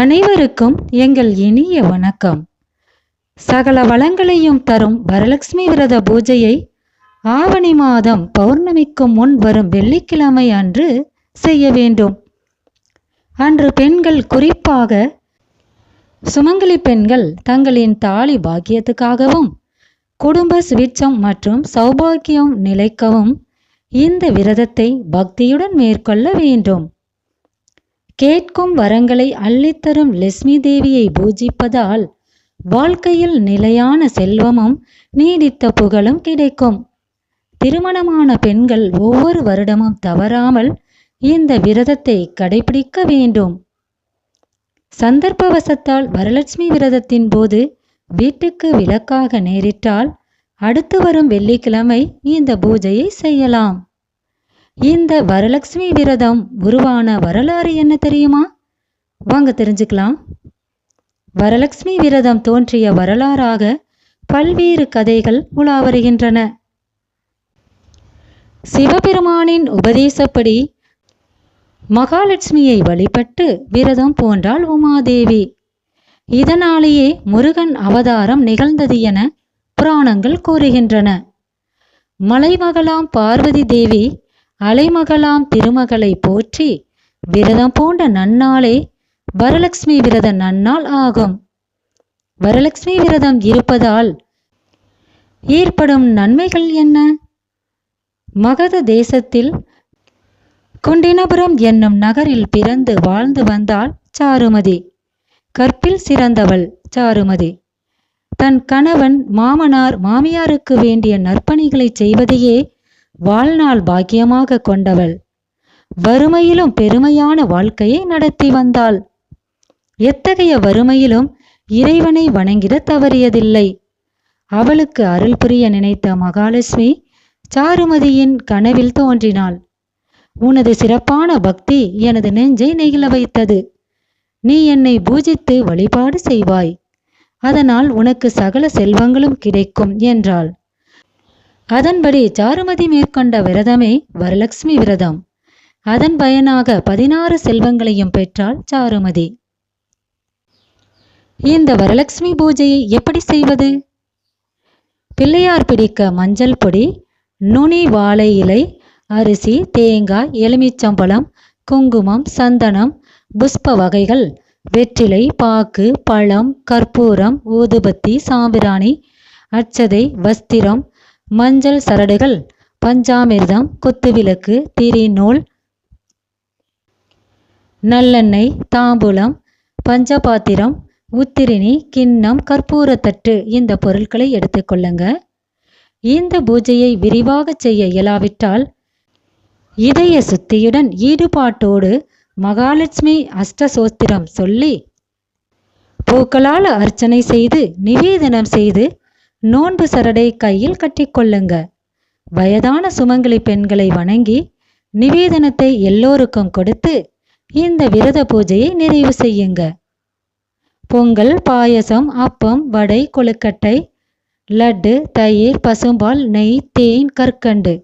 அனைவருக்கும் எங்கள் இனிய வணக்கம். சகல வளங்களையும் தரும் வரலட்சுமி விரத பூஜையை ஆவணி மாதம் பௌர்ணமிக்கு முன் வரும் வெள்ளிக்கிழமை அன்று செய்ய வேண்டும். அன்று பெண்கள் குறிப்பாக சுமங்கலி பெண்கள் தங்களின் தாலி பாக்கியத்துக்காகவும் குடும்ப சுவிட்சம் மற்றும் சௌபாக்கியம் நிலைக்கவும் இந்த விரதத்தை பக்தியுடன் மேற்கொள்ள வேண்டும். கேட்கும் வரங்களை அள்ளித்தரும் லட்சுமி தேவியை பூஜிப்பதால் வாழ்க்கையில் நிலையான செல்வமும் நீடித்த புகழும் கிடைக்கும். திருமணமான பெண்கள் ஒவ்வொரு வருடமும் தவறாமல் இந்த விரதத்தை கடைபிடிக்க வேண்டும். சந்தர்ப்பவசத்தால் வரலட்சுமி விரதத்தின் போது வீட்டுக்கு விளக்காக நேரிட்டால் அடுத்து வரும் வெள்ளிக்கிழமை இந்த பூஜையை செய்யலாம். இந்த வரலட்சுமி விரதம் உருவான வரலாறு என்ன தெரியுமா? வாங்க தெரிஞ்சுக்கலாம். வரலட்சுமி விரதம் தோன்றிய வரலாறாக பல்வேறு கதைகள் உலா வருகின்றன சிவபெருமானின் உபதேசப்படி மகாலட்சுமியை வழிபட்டு விரதம் போன்றாள் உமாதேவி. இதனாலேயே முருகன் அவதாரம் நிகழ்ந்தது என புராணங்கள் கூறுகின்றன. மலைமகளாம் பார்வதி தேவி அலைமகளாம் திருமகளை போற்றி விரதம் பூண்ட நன்னாளே வரலட்சுமி விரத நன்னாள் ஆகும். வரலட்சுமி விரதம் இருப்பதால் ஏற்படும் நன்மைகள் என்ன? மகத தேசத்தில் குண்டினபுரம் என்னும் நகரில் பிறந்து வாழ்ந்து வந்தாள் சாருமதி. கற்பில் சிறந்தவள் சாருமதி. தன் கணவன் மாமனார் மாமியாருக்கு வேண்டிய நற்பணிகளை செய்வதையே வாழ்நாள் பாக்கியமாக கொண்டவள். வறுமையிலும் பெருமையான வாழ்க்கையை நடத்தி வந்தாள். எத்தகைய வறுமையிலும் இறைவனை வணங்கிட தவறியதில்லை. அவளுக்கு அருள் புரிய நினைத்த மகாலட்சுமி சாருமதியின் கனவில் தோன்றினாள். உனது சிறப்பான பக்தி எனது நெஞ்சை நெகிழ வைத்தது. நீ என்னை பூஜித்து வழிபாடு செய்வாய். அதனால் உனக்கு சகல செல்வங்களும் கிடைக்கும் என்றாள். அதன்படி சாருமதி மேற்கொண்ட விரதமே வரலட்சுமி விரதம். அதன் பயனாக பதினாறு செல்வங்களையும் பெற்றாள் சாருமதி இந்த வரலட்சுமி பூஜையை எப்படி செய்வது? பிள்ளையார் பிடிக்க மஞ்சள் பொடி நுனி வாழை இலை அரிசி தேங்காய் எலுமிச்சம்பழம் குங்குமம் சந்தனம் புஷ்ப வகைகள் வெற்றிலை பாக்கு பழம் கற்பூரம் ஊதுபத்தி சாம்பிராணி அச்சதை வஸ்திரம் மஞ்சள் சரடுகள் பஞ்சாமிர்தம் குத்துவிளக்கு திரிநூல் நல்லெண்ணெய் தாம்பூலம் பஞ்சபாத்திரம் உத்திரிணி கிண்ணம் கற்பூரத்தட்டு இந்த பொருட்களை எடுத்துக்கொள்ளுங்க இந்த பூஜையை விரிவாக செய்ய இயலாவிட்டால் இதய சுத்தியுடன் ஈடுபாட்டோடு மகாலட்சுமி அஷ்டசோஸ்திரம் சொல்லி பூக்களால் அர்ச்சனை செய்து நிவேதனம் செய்து நோன்பு சரடை கையில் கட்டிக்கொள்ளுங்க. வயதான சுமங்கலி பெண்களை வணங்கி நிவேதனத்தை எல்லோருக்கும் கொடுத்து இந்த விரத பூஜையை நிறைவு செய்யுங்க. பொங்கல் பாயசம் அப்பம் வடை கொழுக்கட்டை லட்டு தயிர் பசும்பால் நெய் தேன் கற்கண்டு.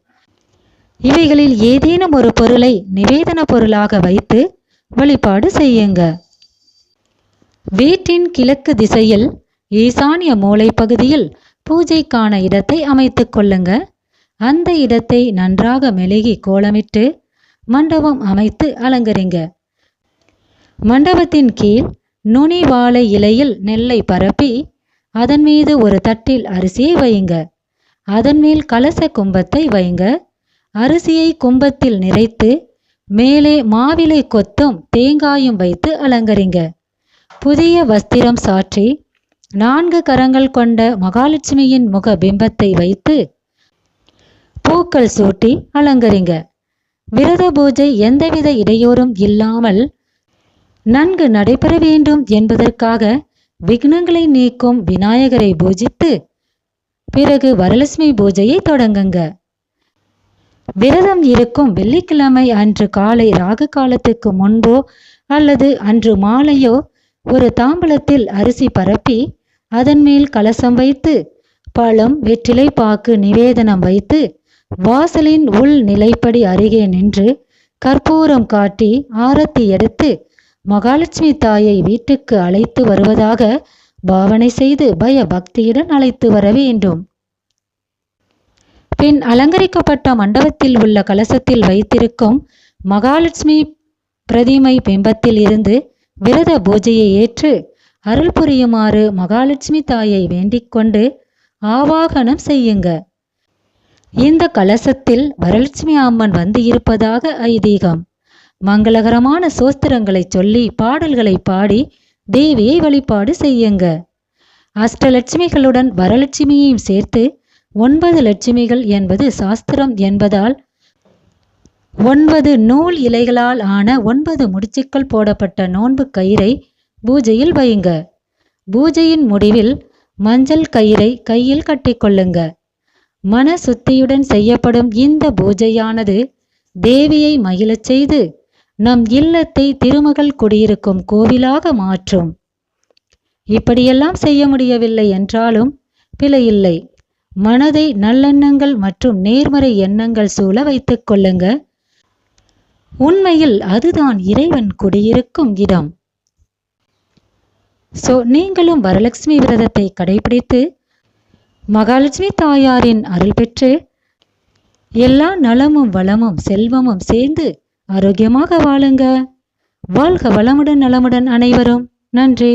இவைகளில் ஏதேனும் ஒரு பொருளை நிவேதன பொருளாக வைத்து வழிபாடு செய்யுங்க. வீட்டின் கிழக்கு திசையில் ஈசானிய மூளை பகுதியில் பூஜைக்கான இடத்தை அமைத்து கொள்ளுங்க. அந்த இடத்தை நன்றாக மெழுகி கோலமிட்டு மண்டபம் அமைத்து அலங்கரிங்க. மண்டபத்தின் கீழ் நுனி வாழை இலையில் நெல்லை பரப்பி அதன் மீது ஒரு தட்டில் அரிசியை வையுங்க. அதன் மேல் கலச கும்பத்தை வையுங்க. அரிசியை கும்பத்தில் நிறைத்து மேலே மாவிலை கொத்தும் தேங்காயும் வைத்து அலங்கரிங்க. புதிய வஸ்திரம் சாற்றி நான்கு கரங்கள் கொண்ட மகாலட்சுமியின் முக பிம்பத்தை வைத்து பூக்கள் சூட்டி அலங்கரிங்க. விரத பூஜை எந்தவித இடையூறும் இல்லாமல் நன்கு நடைபெற வேண்டும் என்பதற்காக விக்னங்களை நீக்கும் விநாயகரை பூஜித்து பிறகு வரலட்சுமி பூஜையை தொடங்குங்க. விரதம் இருக்கும் வெள்ளிக்கிழமை அன்று காலை ராகு காலத்துக்கு முன்போ அல்லது அன்று மாலையோ ஒரு தாம்பலத்தில் அரிசி பரப்பி அதன் மேல் கலசம் வைத்து பழம் வெற்றிலை பாக்கு நிவேதனம் வைத்து வாசலின் உள் நிலைப்படி அருகே நின்று கற்பூரம் காட்டி ஆரத்தி எடுத்து மகாலட்சுமி தாயை வீட்டுக்கு அழைத்து வருவதாக பாவனை செய்து பய பக்தியுடன் அழைத்து வர வேண்டும். பின் அலங்கரிக்கப்பட்ட மண்டபத்தில் உள்ள கலசத்தில் வைத்திருக்கும் மகாலட்சுமி பிரதிமை பிம்பத்தில் இருந்து விரத பூஜையை ஏற்று அருள் புரியுமாறு மகாலட்சுமி தாயை வேண்டிக் கொண்டு ஆவாகனம் செய்யுங்க. இந்த கலசத்தில் வரலட்சுமி அம்மன் வந்து இருப்பதாக ஐதீகம். மங்களகரமான சோஸ்திரங்களை சொல்லி பாடல்களை பாடி தேவியை வழிபாடு செய்யுங்க. அஷ்டலட்சுமிகளுடன் வரலட்சுமியையும் சேர்த்து ஒன்பது லட்சுமிகள் என்பது சாஸ்திரம் என்பதால் ஒன்பது நூல் இலைகளால் ஆன ஒன்பது முடிச்சுக்கள் போடப்பட்ட நோன்பு கயிறை பூஜையில் வையுங்க. பூஜையின் முடிவில் மஞ்சள் கயிறை கையில் கட்டிக்கொள்ளுங்க மன சுத்தியுடன் செய்யப்படும் இந்த பூஜையானது தேவியை மகிழச் செய்து நம் இல்லத்தை திருமகள் குடியிருக்கும் கோவிலாக மாற்றும். இப்படியெல்லாம் செய்ய முடியவில்லை என்றாலும் பிழையில்லை. மனதை நல்லெண்ணங்கள் மற்றும் நேர்மறை எண்ணங்கள் சூழ வைத்துக் கொள்ளுங்க. உண்மையில் அதுதான் இறைவன் குடியிருக்கும் இடம். சோ நீங்களும் வரலட்சுமி விரதத்தை கடைபிடித்து மகாலட்சுமி தாயாரின் அருள் பெற்று எல்லா நலமும் வளமும் செல்வமும் சேர்ந்து ஆரோக்கியமாக வாழுங்க. வாழ்க வளமுடன் நலமுடன் அனைவரும். நன்றி.